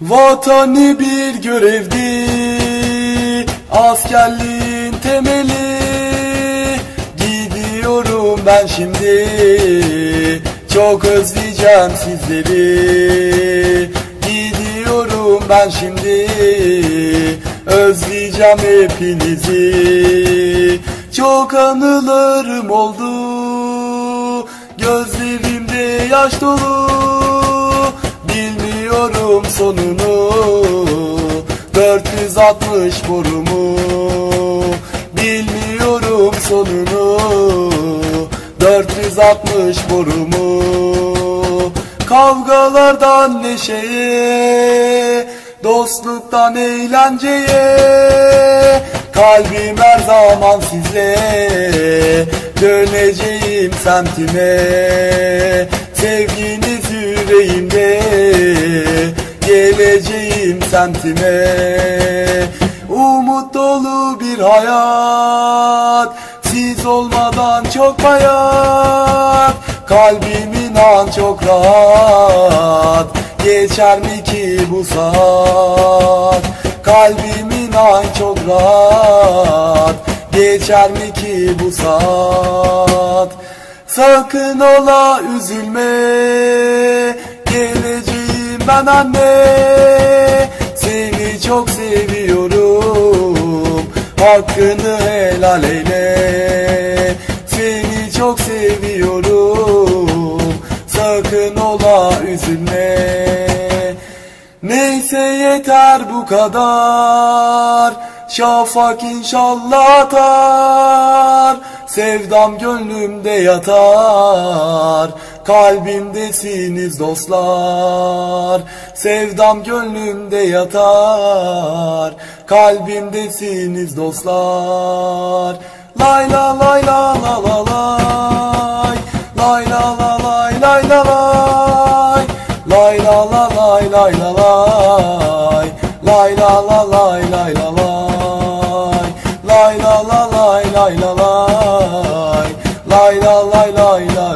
Vatani bir görevdi. Askerliğin temeli. Gidiyorum ben şimdi. Çok özleyeceğim sizleri. Gidiyorum ben şimdi. Özleyeceğim hepinizi. Çok anılarım oldu. Gözlerimde yaş dolu Bilmiyorum sonunu 460 borumu. Bilmiyorum sonunu 460 borumu. Kavgalardan neşeye Dostluktan eğlenceye. Kalbim her zaman sizle Döneceğim semtime. Sevginiz yüreğimde Semtime Umut dolu bir hayat Siz olmadan çok bayat Kalbim inan çok rahat Geçer mi ki bu saat? Kalbim inan çok rahat Geçer mi ki bu saat? Sakın ola üzülme Geleceğim ben anne çok seviyorum. Hakkını helal eyle. Seni çok seviyorum. Sakın ola üzülme. Neyse yeter bu kadar. Şafak inşallah atar. Sevdam gönlümde yatar kalbimdesiniz dostlar Sevdam gönlümde yatar. Kalbimdesiniz dostlar. Lay la lay la la la lay. Lay la la lay lay la lay. Lay la la lay lay la lay. Lay la la lay lay la lay. Lay la la lay lay la lay. Lay la lay lay lay